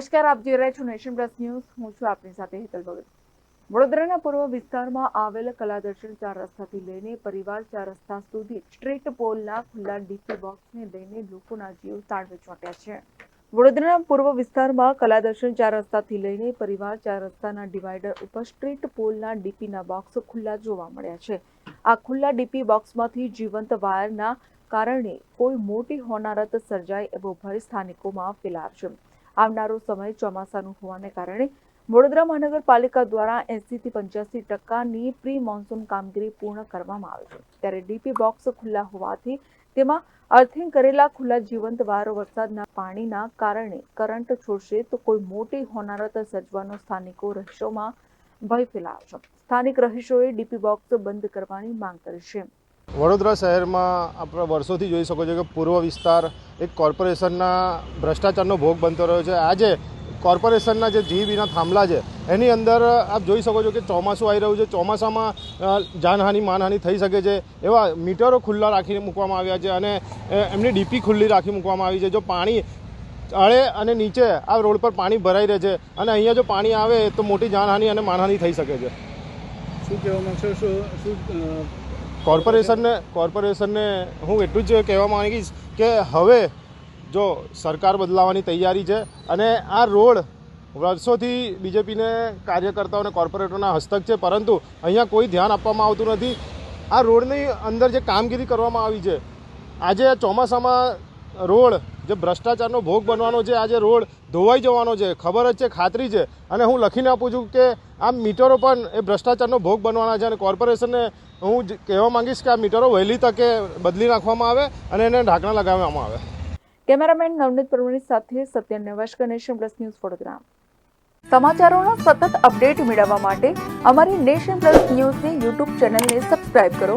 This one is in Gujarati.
નમસ્કાર, આપ જોઈ રહ્યા છો નેશન પ્લસ ન્યૂઝ. હું છું આપની સાથે હેતલ ભગત. વડોદરાના પૂર્વ વિસ્તારમાં આવેલ કલાદર્શન ચાર રસ્તાથી લઈને પરિવાર ચાર રસ્તા સુધી સ્ટ્રીટ પોલના ખુલ્લા ડીપી બોક્સને લઈને લોકોના જીવ તાળવે ચોંટ્યા છે. વડોદરાના પૂર્વ વિસ્તારમાં કલાદર્શન ચાર રસ્તાથી લઈને પરિવાર ચાર રસ્તાના ડિવાઈડર ઉપર સ્ટ્રીટ પોલના ડીપીના બોક્સ ખુલ્લા જોવા મળ્યા છે. આ ખુલ્લા ડીપી બોક્સમાંથી જીવંત વાયરના કારણે કોઈ મોટી હોનારત સર્જાય એવો ભય સ્થાનિકોમાં ફેલાવ છે. આવનારો સમય ચોમાસાનું હોવાને કારણે વડોદરા મહાનગરપાલિકા દ્વારા એંસીથી પંચ્યાસી ટકાની પ્રી મોન્સૂન કામગીરી પૂર્ણ કરવામાં આવે છે. ત્યારે ડીપી બોક્સ ખુલ્લા હોવાથી તેમાં અર્થિંગ કરેલા ખુલ્લા જીવંત વારો વરસાદના પાણીના કારણે કરંટ છોડશે તો કોઈ મોટી હોનારત સર્જવાનો સ્થાનિકો રહીશોમાં ભય ફેલાયો છે સ્થાનિક રહીશોએ ડીપી બોક્સ બંધ કરવાની માંગ કરી છે. વડોદરા શહેરમાં આપણે વર્ષોથી જોઈ શકો છો કે પૂર્વ વિસ્તાર એક કોર્પોરેશનના ભ્રષ્ટાચારનો ભોગ બનતો રહ્યો છે. આજે કોર્પોરેશનના જે જીબીના થાંભલા છે, એની અંદર આપ જોઈ શકો છો કે ચોમાસું આવી રહ્યું છે. ચોમાસામાં જાનહાની માનહાનિ થઈ શકે છે એવા મીટરો ખુલ્લા રાખીને મૂકવામાં આવ્યા છે અને એમની ડીપી ખુલ્લી રાખી મૂકવામાં આવી છે. જો પાણી અળે અને નીચે આ રોડ પર પાણી ભરાઈ રહે છે અને અહીંયા જો પાણી આવે તો મોટી જાનહાનિ અને માનહાનિ થઈ શકે છે. શું કહેવા છે શું શું કોર્પોરેશનને કોર્પોરેશનને હું એટલું જ કહેવા માંગીશ કે હવે જો સરકાર બદલાવાની તૈયારી છે અને આ રોડ વર્ષોથી બીજેપીને કાર્યકર્તાઓને કોર્પોરેટરના હસ્તક છે, પરંતુ અહીંયા કોઈ ધ્યાન આપવામાં આવતું નથી. આ રોડની અંદર જે કામગીરી કરવામાં આવી છે, આજે ચોમાસામાં રોડ જે ભ્રષ્ટાચારનો ભોગ બનવાનો છે આજે રોડ ધોવાઈ જવાનો છે, ખબર જ છે, ખાતરી છે. અને હું લખીને આપું છું કે આ મીટરો પણ એ ભ્રષ્ટાચારનો ભોગ બનવાના છે અને કોર્પોરેશનને હું કહેવા માંગીશ કે આ મીટરો વહેલી તકે બદલી નાખવામાં આવે અને એને ઢાંકણા લગાવવામાં આવે. કેમેરામેન નવનીત પરમણી સાથે સત્ય નેવાશકર નેશન પ્લસ ન્યૂઝ ફોટોગ્રામ સમાચારોનો સતત અપડેટ મેળવવા માટે અમારી નેશન પ્લસ ન્યૂઝની યુટ્યુબ ચેનલને સબસ્ક્રાઇબ કરો.